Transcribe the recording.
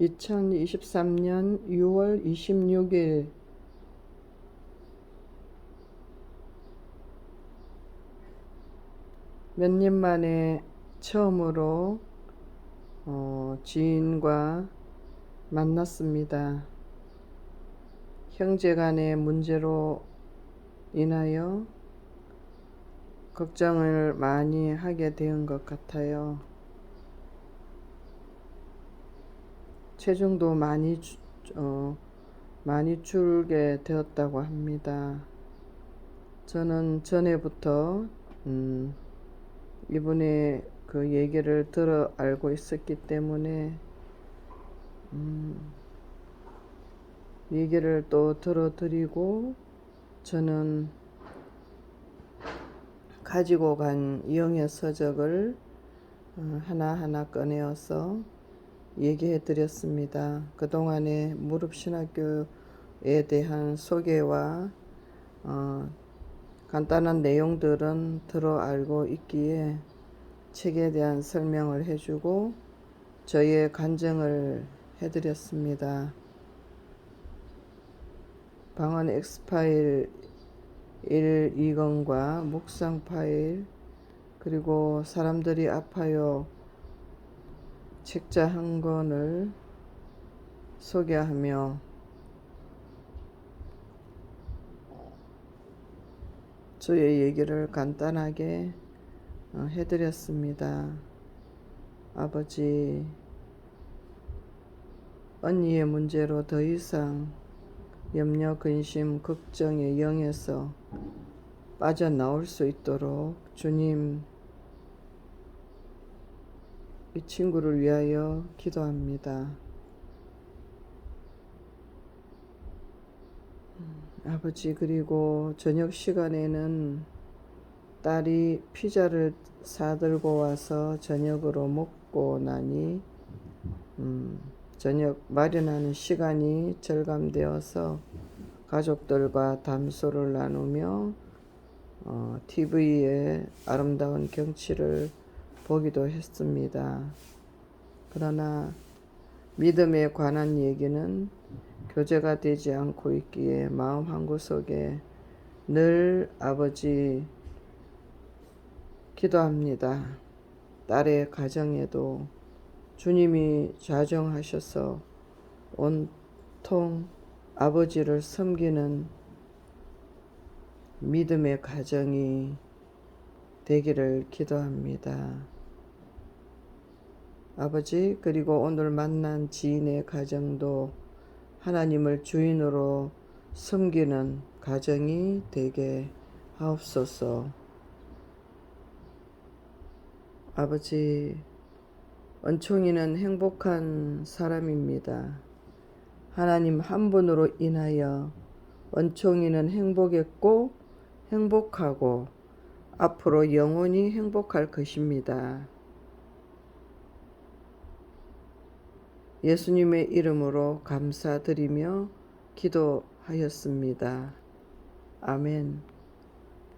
2023년 6월 26일 몇 년 만에 처음으로 어, 지인과 만났습니다. 형제 간의 문제로 인하여 걱정을 많이 하게 된 것 같아요. 체중도 많이 주, 어, 많이 줄게 되었다고 합니다. 저는 전에부터 음, 이분의 그 얘기를 들어 알고 있었기 때문에 음, 얘기를 또 들어드리고 저는 가지고 간 영의 서적을 어, 하나하나 꺼내어서 얘기해 드렸습니다. 그동안의 무릎신학교에 대한 소개와 어, 간단한 내용들은 들어 알고 있기에 책에 대한 설명을 해주고 저의 간증을 해드렸습니다. 방언 X파일 1, 2권과 묵상 파일 그리고 사람들이 아파요 책자 한 권을 소개하며 저의 얘기를 간단하게 어, 해드렸습니다. 아버지, 언니의 문제로 더 이상 염려, 근심, 걱정의 영에서 빠져나올 수 있도록 주님 이 친구를 위하여 기도합니다. 아버지 그리고 저녁 시간에는 딸이 피자를 사들고 와서 저녁으로 먹고 나니 음, 저녁 마련하는 시간이 절감되어서 가족들과 담소를 나누며 어, TV에 아름다운 경치를 보기도 했습니다. 그러나 믿음에 관한 얘기는 교제가 되지 않고 있기에 마음 한구석에 늘 아버지 기도합니다. 딸의 가정에도 주님이 좌정하셔서 온통 아버지를 섬기는 믿음의 가정이 되기를 기도합니다. 아버지, 그리고 오늘 만난 지인의 가정도 하나님을 주인으로 섬기는 가정이 되게 하옵소서. 아버지, 은총이는 행복한 사람입니다. 하나님 한 분으로 인하여 은총이는 행복했고 행복하고 앞으로 영원히 행복할 것입니다. 예수님의 이름으로 감사드리며 기도하였습니다. 아멘.